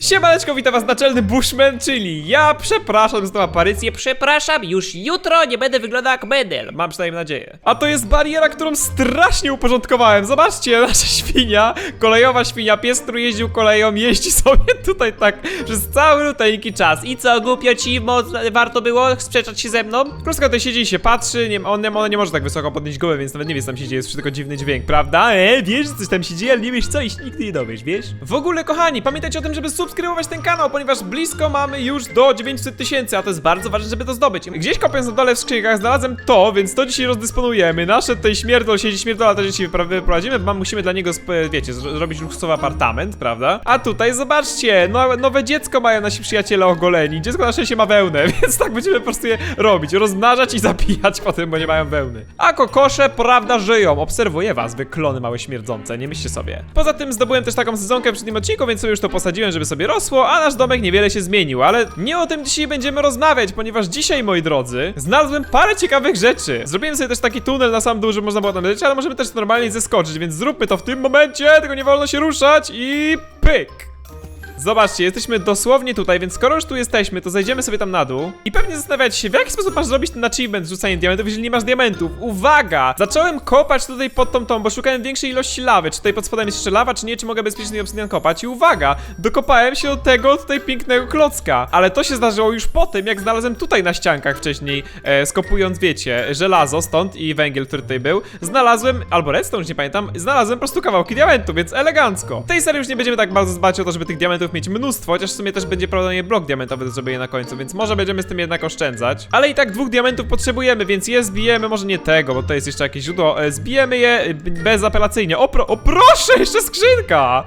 Siemaneczko, witam was naczelny Bushman, czyli ja przepraszam za tą aparycję, Przepraszam, już jutro nie będę wyglądał jak medel. mam przynajmniej nadzieję. A to jest bariera, którą strasznie uporządkowałem. Zobaczcie, nasza świnia, kolejowa świnia, pies, który jeździł koleją, jeździ sobie tutaj tak przez cały luteńki czas. I co, głupio ci moc, warto było sprzeczać się ze mną? Kruska tutaj siedzi i się patrzy, nie, on, ona nie może tak wysoko podnieść głowę, więc nawet nie wie co tam się dzieje, jest tylko dziwny dźwięk, prawda? E, wiesz, coś tam się dzieje, ale nie wiesz co i nigdy nie dowiesz, wiesz? W ogóle, kochani, pamiętajcie o tym, żeby subskrybować ten kanał, ponieważ blisko mamy już do 900 tysięcy, a to jest bardzo ważne, żeby to zdobyć. Gdzieś kopiąc na dole w skrzynkach znalazłem to, więc to dzisiaj rozdysponujemy. Nasze tutaj śmierdol siedzi śmierdola, też dzisiaj wyprowadzimy, bo musimy dla niego, wiecie, zro- zrobić luksusowy apartament, prawda? A tutaj, zobaczcie, no, nowe dziecko mają nasi przyjaciele ogoleni. Dziecko na szczęście ma wełnę, więc tak będziemy po prostu je robić, rozmnażać i zabijać potem, bo nie mają wełny. A kokosze, prawda, żyją. Obserwuję was, wy klony małe śmierdzące, nie myślcie sobie. Poza tym zdobyłem też taką sezonkę przy tym odcinku, więc sobie już to posadziłem, żeby sobie rosło, a nasz domek niewiele się zmienił, ale nie o tym dzisiaj będziemy rozmawiać, ponieważ dzisiaj, moi drodzy, znalazłem parę ciekawych rzeczy. Zrobiłem sobie też taki tunel na sam dół, żeby można było tam lecieć, ale możemy też normalnie zeskoczyć, więc zróbmy to w tym momencie, tylko nie wolno się ruszać i pyk! Zobaczcie, jesteśmy dosłownie tutaj, więc skoro już tu jesteśmy, to zejdziemy sobie tam na dół. I pewnie zastanawiacie się, w jaki sposób masz zrobić ten achievement rzucanie diamentów, jeżeli nie masz diamentów. Uwaga! Zacząłem kopać tutaj pod tą tą, bo szukałem większej ilości lawy. Czy tutaj pod spodem jest jeszcze lawa, czy nie, czy mogę bezpiecznie obsydian kopać. I uwaga! Dokopałem się do tego tutaj pięknego klocka. Ale to się zdarzyło już po tym, jak znalazłem tutaj na ściankach wcześniej, e, skopując, wiecie, żelazo stąd i węgiel, który tutaj był. Znalazłem, albo redstone, już nie pamiętam, znalazłem po prostu kawałki diamentu, więc elegancko. W tej serii już nie będziemy tak bardzo dbać o to, żeby tych diamentów mieć mnóstwo, chociaż w sumie też będzie prawdopodobnie blok diamentowy do zrobienia na końcu, więc może będziemy z tym jednak oszczędzać. Ale i tak dwóch diamentów potrzebujemy, więc je zbijemy, może nie tego, bo to jest jeszcze jakieś źródło. E, Zbijemy je e, bezapelacyjnie. O, pro, o proszę, jeszcze skrzynka!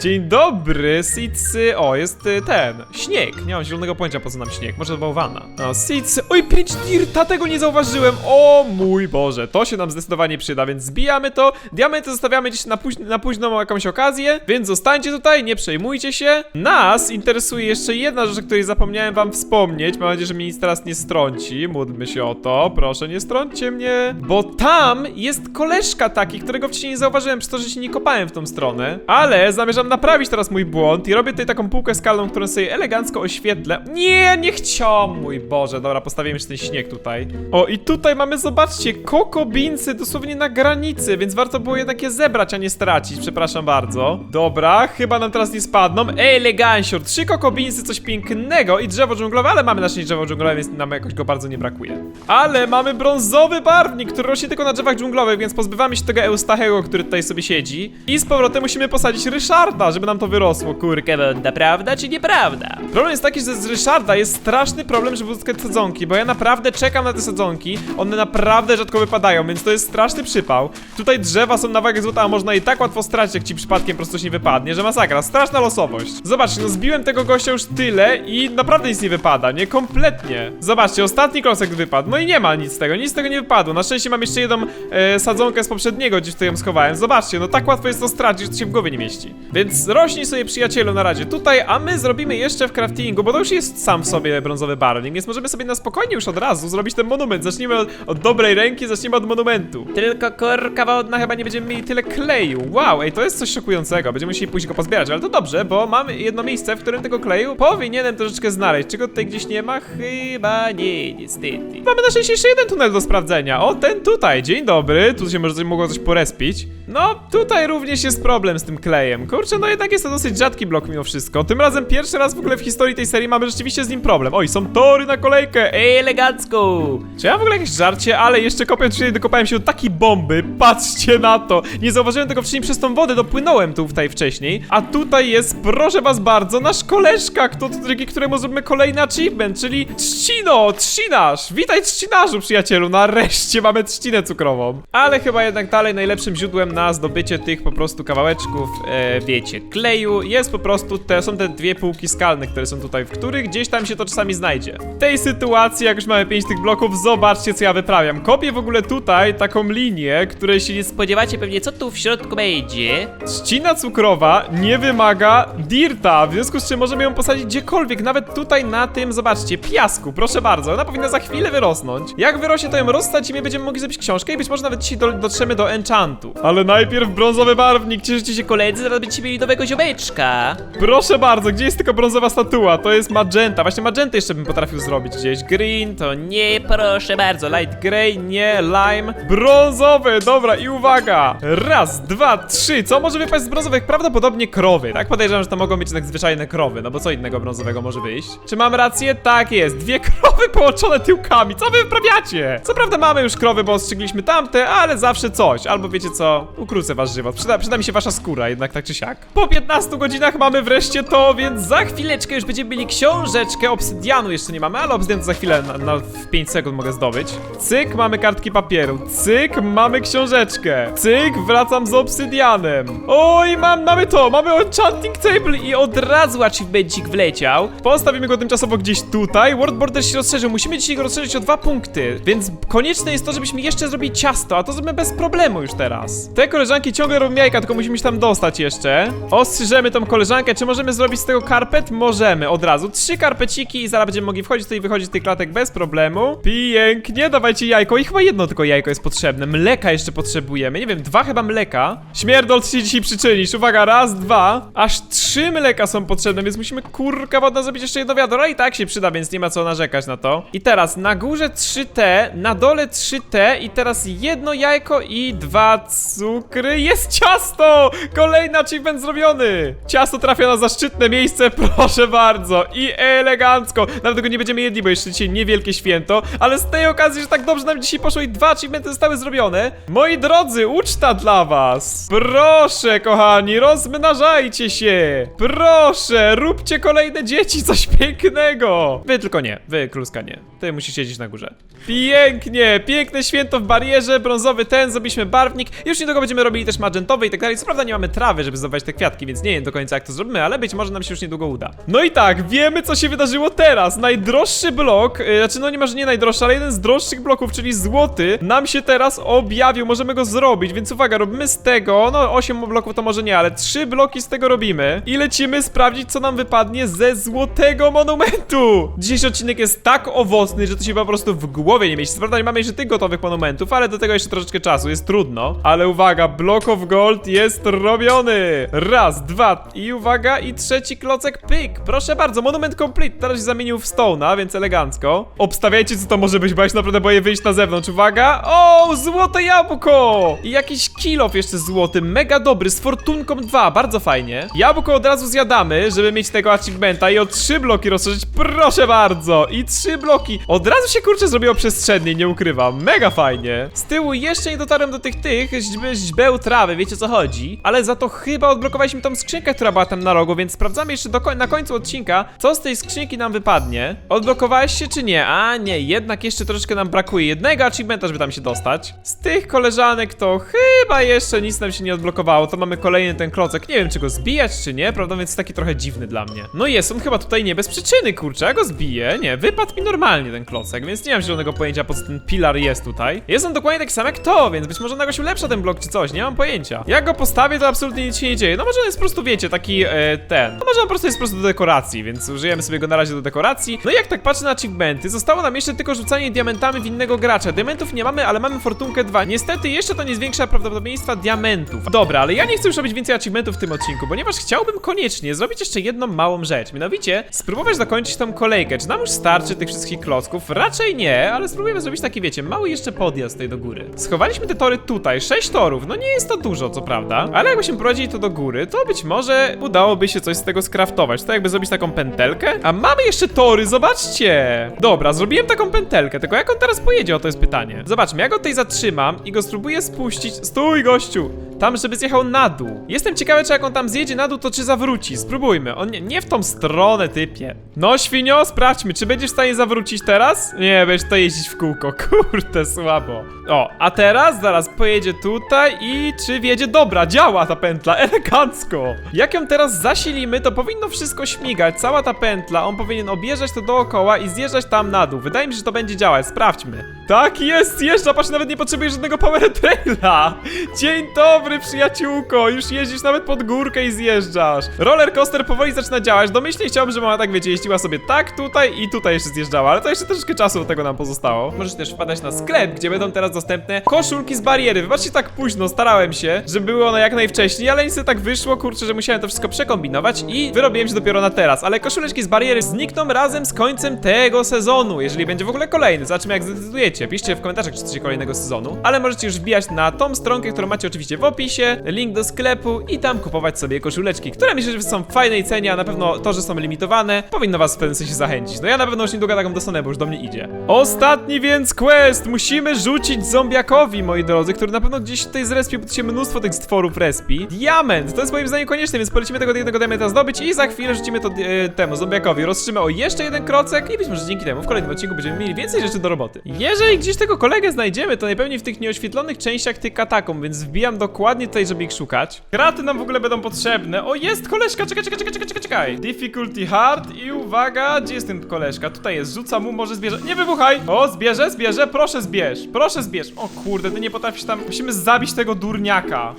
Dzień dobry, Sicy. O, jest y, ten. Śnieg. Nie mam zielonego pojęcia, po co nam śnieg. Może to bałwana. No, Sicy. Oj, 5 dirta, tego nie zauważyłem. O mój Boże, to się nam zdecydowanie przyda, więc zbijamy to. Diamenty zostawiamy gdzieś na, póź na późną jakąś okazję, więc zostańcie tutaj, nie przejmujcie się. Nas interesuje jeszcze jedna rzecz, o której zapomniałem wam wspomnieć. Mam nadzieję, że mnie nic teraz nie strąci. Módlmy się o to. Proszę, nie strąćcie mnie. Bo tam jest koleżka taki, którego wcześniej nie zauważyłem, przez to, że się nie kopałem w tą stronę. Ale zamierzam naprawić teraz mój błąd i robię tutaj taką półkę skalną, którą sobie elegancko oświetlę. Nie, nie chciałam, mój Boże. Dobra, postawimy jeszcze ten śnieg tutaj. O, i tutaj mamy, zobaczcie, kokobinsy dosłownie na granicy, więc warto było jednak je zebrać, a nie stracić. Przepraszam bardzo. Dobra, chyba nam teraz nie spadną. Elegancior, trzy kokobinsy, coś pięknego i drzewo dżunglowe, ale mamy nasze drzewo dżunglowe, więc nam jakoś go bardzo nie brakuje. Ale mamy brązowy barwnik, który rośnie tylko na drzewach dżunglowych, więc pozbywamy się tego Eustachego, który tutaj sobie siedzi. I z powrotem musimy posadzić Ryszarda, żeby nam to wyrosło, kurkę. Kewonda, prawda czy nieprawda? Problem jest taki, że z Ryszarda jest straszny problem, żeby uzyskać sadzonki, bo ja naprawdę czekam na te sadzonki, one naprawdę rzadko wypadają, więc to jest straszny przypał. Tutaj drzewa są na wagę złota, a można je tak łatwo stracić, jak ci przypadkiem po prostu się nie wypadnie, że masakra, straszna losowość. Zobaczcie, no zbiłem tego gościa już tyle i naprawdę nic nie wypada, nie? Kompletnie. Zobaczcie, ostatni klocek wypadł, no i nie ma nic z tego, nic z tego nie wypadło. Na szczęście mam jeszcze jedną e, sadzonkę z poprzedniego, gdzieś tutaj ją schowałem. Zobaczcie, no tak łatwo jest to stracić, że to się w głowie nie mieści. Więc rośnij sobie przyjacielu na razie tutaj, a my zrobimy jeszcze w craftingu, bo to już jest sam w sobie brązowy barwnik, więc możemy sobie na spokojnie już od razu zrobić ten monument. Zacznijmy od, od dobrej ręki, zacznijmy od monumentu. Tylko korka wodna chyba nie będziemy mieli tyle kleju. Wow, ej, to jest coś szokującego. Będziemy musieli pójść go pozbierać, ale to dobrze, bo mamy jedno miejsce, w którym tego kleju powinienem troszeczkę znaleźć. Czego tutaj gdzieś nie ma? Chyba nie, niestety. Mamy na szczęście jeszcze jeden tunel do sprawdzenia. O, ten tutaj. Dzień dobry. Tu się może coś, mogło coś porespić. No, tutaj również jest problem z tym klejem. Kurczę, no jednak jest to dosyć rzadki blok mimo wszystko. Tym razem pierwszy raz w ogóle w historii tej serii mamy rzeczywiście z nim problem. Oj, są tory na kolejkę. Ej, Elegancko! czy ja w ogóle jakieś żarcie, ale jeszcze kopiąc tutaj dokopałem się do takiej bomby. Patrzcie na to. Nie zauważyłem tego wcześniej przez tą wodę, dopłynąłem tu tutaj wcześniej. A tutaj jest, proszę was bardzo, nasz koleżka, kto, dzięki któremu zrobimy kolejny achievement, czyli trzcino, trzcinarz. Witaj trzcinarzu, przyjacielu. Nareszcie mamy trzcinę cukrową. Ale chyba jednak dalej najlepszym źródłem na zdobycie tych po prostu kawałeczków, e, wiecie, kleju jest po prostu, te są te dwie półki skalne, które są tutaj, w których gdzieś tam się to czasami znajdzie. W tej sytuacji, jak już mamy pięć tych bloków, zobaczcie co ja wyprawiam. Kopię w ogóle tutaj taką linię, której się nie Spodziewacie pewnie, co tu w środku będzie? Trzcina cukrowa nie wymaga dirta, w związku z czym możemy ją posadzić gdziekolwiek, nawet tutaj na tym, zobaczcie, piasku, proszę bardzo, ona powinna za chwilę wyrosnąć. Jak wyrośnie, to ją rozsadzimy, będziemy mogli zrobić książkę i być może nawet dzisiaj do, dotrzemy do enchantu. Ale najpierw brązowy barwnik, cieszycie się Koledzy, zaraz będziecie ciebie lidowego ziomeczka. Proszę bardzo, gdzie jest tylko brązowa statua? To jest magenta. Właśnie magenta jeszcze bym potrafił zrobić gdzieś. Green to nie, proszę bardzo. Light grey, nie, lime. Brązowy, dobra i uwaga. Raz, dwa, trzy. Co może wypaść z brązowych? Prawdopodobnie krowy. Tak podejrzewam, że to mogą być jednak zwyczajne krowy. No bo co innego brązowego może wyjść? Czy mam rację? Tak jest. Dwie krowy połączone tyłkami. Co wy wyprawiacie? Co prawda mamy już krowy, bo ostrzygliśmy tamte, ale zawsze coś. Albo wiecie co? Ukrócę wasz żywot. Przyda, przyda mi się wasza skóra, jednak tak czy siak. Po 15 godzinach mamy wreszcie to, więc za chwileczkę już będziemy mieli książeczkę obsydianu. Jeszcze nie mamy, ale obsydian za chwilę na, na w 5 sekund mogę zdobyć. Cyk, mamy kartki papieru. Cyk, mamy książeczkę. Cyk, wracam z obsydianem. Oj, mam, mamy to, mamy enchanting table i od razu achievementik wleciał. Postawimy go tymczasowo gdzieś tutaj. World border się rozszerzył. Musimy dzisiaj go rozszerzyć o dwa punkty, więc konieczne jest to, żebyśmy jeszcze zrobili ciasto, a to zrobimy bez problemu już teraz. Te koleżanki ciągle robią jajka, tylko musimy się tam dostać jeszcze. Ostrzyżemy tą koleżankę. Czy możemy zrobić z tego karpet? Możemy, od razu. Trzy karpeciki i zaraz będziemy mogli wchodzić tutaj i wychodzić z tych klatek bez problemu. Pięknie, dawajcie jajko. I chyba jedno tylko jajko jest potrzebne. Mleka jeszcze potrzebujemy. Nie wiem, dwa chyba mleka. Śmierdol, ty się dzisiaj przyczynisz. Uwaga, raz, dwa. Aż trzy mleka są potrzebne, więc musimy kurka wodna zrobić jeszcze jedno wiadro. I tak się przyda, więc nie ma co narzekać na to. I teraz na górze 3T, na dole 3T i teraz jedno jajko i dwa cukry. Jest ciasto! Kolejny achievement zrobiony! Ciasto trafia na zaszczytne miejsce, proszę bardzo. I elegancko. Nawet go nie będziemy jedli, bo jeszcze dzisiaj niewielkie święto. Ale z tej okazji, że tak dobrze nam dzisiaj poszło i dwa achievementy zostały zrobione. Moi drodzy, uczta dla was. Proszę, kochani, rozmnażajcie się. Proszę, róbcie kolejne dzieci, coś pięknego. Wy tylko nie, wy kluska nie. Ty musisz siedzieć na górze. Pięknie, piękne święto w barierze, brązowy ten, zrobiliśmy barwnik. Już niedługo będziemy robili też magentowy i tak dalej. Co prawda nie mamy trawy, żeby zdobywać te kwiatki, więc nie wiem do końca jak to zrobimy, ale być może nam się już niedługo uda. No i tak, wiemy co się wydarzyło teraz. Najdroższy blok, yy, znaczy no nie może nie najdroższy, ale jeden z droższych bloków, czyli złoty, nam się teraz objawił. Możemy go zrobić, więc uwaga, robimy z tego, no 8 bloków to może nie, ale 3 bloki z tego robimy. I lecimy sprawdzić, co nam wypadnie ze złotego monumentu. Dzisiejszy odcinek jest tak owocny, że to się po prostu w głowie nie mieści. Prawda nie mamy jeszcze tych gotowych monumentów, ale do tego jeszcze troszeczkę czasu, jest trudno. Ale uwaga, Block of Gold jest robiony. Raz, dwa i uwaga, i trzeci klocek, pyk. Proszę bardzo, monument complete. Teraz się zamienił w Stone'a, więc elegancko. Obstawiajcie, co to może być, bo ja się naprawdę boję wyjść na zewnątrz. Uwaga, o, złote jabłko! I jakiś kilof jeszcze złoty, mega dobry, z fortunką 2, bardzo fajnie. Jabłko od razu zjadamy, żeby mieć tego achievementa i o trzy bloki rozszerzyć, proszę bardzo. I trzy bloki. Od razu się kurczę zrobiło przestrzennie, nie ukrywam. Mega fajnie. Z tyłu jeszcze nie dotarłem do tych tych źb- źbeł trawy, wiecie co chodzi. Ale za to chyba odblokowaliśmy tą skrzynkę, która była tam na rogu, więc sprawdzamy jeszcze koń- na końcu odcinka, co z tej skrzynki nam wypadnie. Odblokowałeś się czy nie? A nie, jednak jeszcze troszeczkę nam brakuje jednego achievementa, żeby tam się dostać. Z tych koleżanek to chyba jeszcze nic nam się nie odblokowało. To mamy kolejny ten klocek. Nie wiem, czy go zbijać, czy nie, prawda? Więc taki trochę dziwny dla mnie. No jest on chyba tutaj nie bez przyczyny, kurczę. Ja go zbiję. Nie, wypadł mi normalnie ten klocek, więc nie mam zielonego pojęcia, po co ten pilar jest tutaj. Jest on dokładnie taki sam jak to, więc być może on jakoś ulepsza ten blok czy coś, nie mam pojęcia. Jak go postawię, to absolutnie nic się nie dzieje. No może on jest po prostu, wiecie, taki e, ten. No może on po prostu jest po prostu do dekoracji, więc użyjemy sobie go na razie do dekoracji. No i jak tak patrzę na achievementy, zostało nam jeszcze tylko rzucanie diamentami w innego gracza. Diamentów nie mamy, ale mamy fortunkę 2. Niestety jeszcze to nie zwiększa prawdopodobieństwa diamentów. Dobra, ale ja nie chcę już robić więcej achievementów w tym odcinku, ponieważ chciałbym koniecznie zrobić jeszcze jedną małą rzecz. Mianowicie spróbować dokończyć tą kolejkę. Czy nam już starczy tych wszystkich klocków? Raczej nie, ale spróbujemy zrobić taki, wiecie, mały jeszcze podjazd tutaj do góry. Schowaliśmy te tory tutaj, 6 torów. No nie jest to dużo, co prawda, ale jakbyśmy prowadzili to do góry, to być może udałoby się coś z tego skraftować. To jakby zrobić taką pętelkę. A mamy jeszcze tory, zobaczcie! Dobra, zrobiłem taką pętelkę, tylko jak on teraz pojedzie, o to jest pytanie. Zobaczmy, jak go tutaj zatrzymam i go spróbuję spuścić. Stój, gościu! Tam, żeby zjechał na dół. Jestem ciekawy, czy jak on tam zjedzie na dół, to czy zawróci. Spróbujmy. On nie, nie w tą stronę, typie. No, świnio, sprawdźmy, czy będziesz w stanie zawrócić teraz? Nie, będziesz to jeździć w kółko. Kurde, słabo. O, a teraz zaraz pojedzie tutaj i czy wjedzie? Dobra, działa ta pętla, elegancko. Jak ją teraz zasilimy, to powinno wszystko śmigać, cała ta pętla. On powinien objeżdżać to dookoła i zjeżdżać tam na dół. Wydaje mi się, że to będzie działać. Sprawdźmy. Tak jest, zjeżdża, patrz, nawet nie potrzebujesz żadnego power traila. Dzień dobry, przyjaciółko, już jeździsz nawet pod górkę i zjeżdżasz. Roller coaster powoli zaczyna działać, domyślnie chciałbym, żeby ona tak, wiecie, jeździła sobie tak, tutaj i tutaj jeszcze zjeżdżała, ale to jeszcze troszeczkę czasu do tego nam pozostało. Możesz też wpadać na sklep, gdzie będą teraz dostępne koszulki z bariery. Wybaczcie tak późno, starałem się, żeby były one jak najwcześniej, ale niestety tak wyszło, kurczę, że musiałem to wszystko przekombinować i wyrobiłem się dopiero na teraz, ale koszuleczki z bariery znikną razem z końcem tego sezonu, jeżeli będzie w ogóle kolejny. Zobaczymy jak zdecydujecie. Piszcie w komentarzach, czy chcecie kolejnego sezonu, ale możecie już wbijać na tą stronkę, którą macie oczywiście w opisie, link do sklepu i tam kupować sobie koszuleczki, które myślę, że są w fajnej cenie, a na pewno to, że są limitowane, powinno was w pewnym sensie zachęcić. No ja na pewno już niedługo taką dostanę, bo już do mnie idzie. Ostatni więc quest! Musimy rzucić zombiakowi, moi drodzy, który na pewno gdzieś tutaj zrespił, bo tu się mnóstwo tych stworów respi. Diament! To jest moim zdaniem konieczne, więc polecimy tego jednego diamenta zdobyć i za chwilę rzucimy to e, temu zombiakowi. Rozstrzymy o jeszcze jeden krocek i być może dzięki temu w kolejnym odcinku będziemy mieli więcej rzeczy do roboty. Jeżeli gdzieś tego kolegę znajdziemy, to najpewniej w tych nieoświetlonych częściach tych katakomb, więc wbijam dokładnie tutaj, żeby ich szukać. Kraty nam w ogóle będą potrzebne. O, jest koleżka! Czekaj, czekaj, czekaj, czekaj, czekaj. Difficulty hard i uwaga, gdzie jest ten koleżka? Tutaj jest, rzuca mu, może zbierze. Nie wybuchaj! O, zbierze, zbierze, proszę zbierz, proszę zbierz. O kurde, ty nie potrafisz tam. Musimy zabić tego durniaka.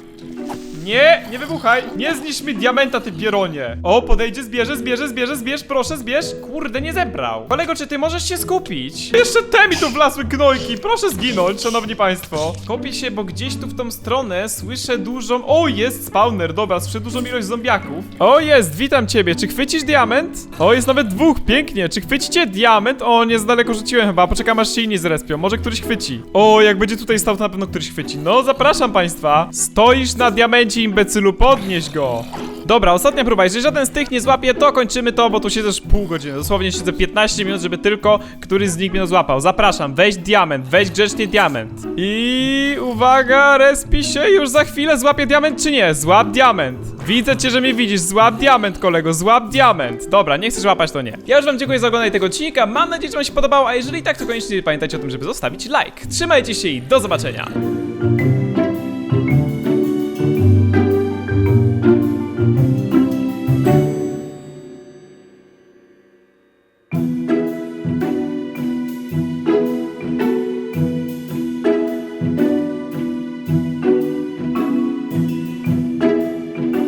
Nie, nie wybuchaj! Nie zniszcz mi diamenta, ty pieronie! O, podejdzie, zbierze, zbierze, zbierze, zbierz, proszę, zbierz! Kurde, nie zebrał! Kolego, czy ty możesz się skupić? Jeszcze te mi tu wlazły gnojki! Proszę zginąć, szanowni państwo! Kopię się, bo gdzieś tu w tą stronę słyszę dużą... O, jest spawner, dobra, słyszę dużą ilość zombiaków. O, jest, witam ciebie, czy chwycisz diament? O, jest nawet dwóch, pięknie, czy chwycicie diament? O, nie za daleko rzuciłem chyba, poczekam aż się inni zrespią, może któryś chwyci. O, jak będzie tutaj stał, to na pewno któryś chwyci. No, zapraszam państwa. Stoisz na diamencie, imbecylu, podnieś go. Dobra, ostatnia próba. Jeżeli żaden z tych nie złapie, to kończymy to, bo tu siedzę już pół godziny. Dosłownie siedzę 15 minut, żeby tylko któryś z nich mnie złapał. Zapraszam, weź diament, weź grzecznie diament. I uwaga, respi się, już za chwilę złapie diament czy nie? Złap diament. Widzę cię, że mnie widzisz. Złap diament, kolego, złap diament. Dobra, nie chcesz łapać, to nie. Ja już wam dziękuję za oglądanie tego odcinka. Mam nadzieję, że wam się podobało, a jeżeli tak, to koniecznie pamiętajcie o tym, żeby zostawić like. Trzymajcie się i do zobaczenia.